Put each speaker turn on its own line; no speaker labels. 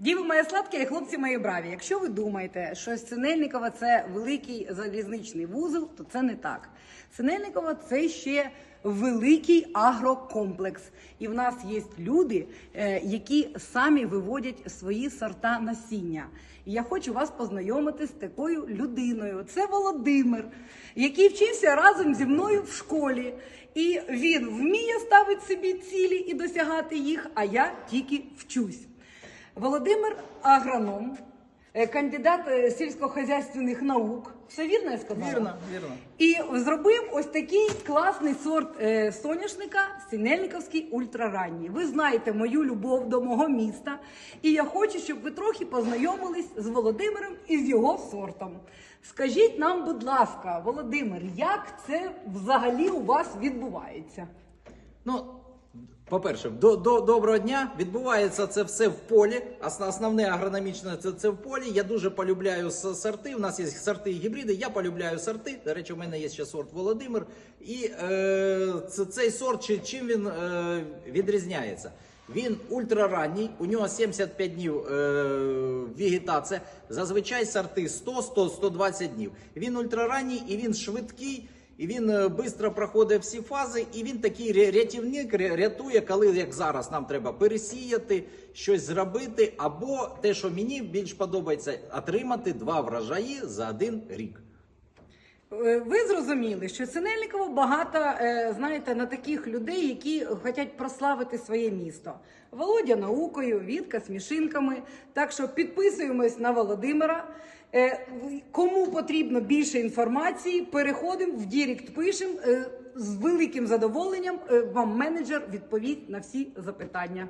Діви мої сладкі і хлопці мої браві. Якщо ви думаєте, що Синельникова це великий залізничний вузол, то це не так. Синельникова це ще великий агрокомплекс. І в нас є люди, е, які самі виводять свої сорта насіння. І я хочу вас познайомити з такою людиною. Це Володимир, який вчився разом зі мною в школі. І він вміє ставити собі цілі і досягати їх, а я тільки вчусь. Володимир агроном, е, кандидат е, сільськохозяйственних наук. Все вірно я сказала?
Вірно, вірно.
І зробив ось такий класний сорт е, соняшника Сінельниковський ультраранній. Ви знаєте мою любов до мого міста, і я хочу, щоб ви трохи познайомились з Володимиром і з його сортом. Скажіть нам, будь ласка, Володимир, як це взагалі у вас відбувається?
Ну, по-перше, до, до, доброго дня. Відбувається це все в полі. Основне агрономічне це, це в полі. Я дуже полюбляю сорти. У нас є сорти і гібриди. Я полюбляю сорти. До речі, у мене є ще сорт Володимир. І е, це, цей сорт, чи- чим він е, відрізняється? Він ультраранній, у нього 75 днів е, вегетація. Зазвичай сорти 100, 100, 120 днів. Він ультраранній і він швидкий. І він швидко проходить всі фази, і він такий рятівник, рятує, коли як зараз нам треба пересіяти, щось зробити, або те, що мені більш подобається, отримати два врожаї за один рік.
Е, Ви зрозуміли, що Синельниково багато, е, знаєте, на таких людей, які хочуть прославити своє місто. Володя наукою, Вітка смішинками. Так що підписуємось на Володимира. Е, Кому потрібно більше інформації, переходимо в Дірект, пишемо. З великим задоволенням вам менеджер відповість на всі запитання.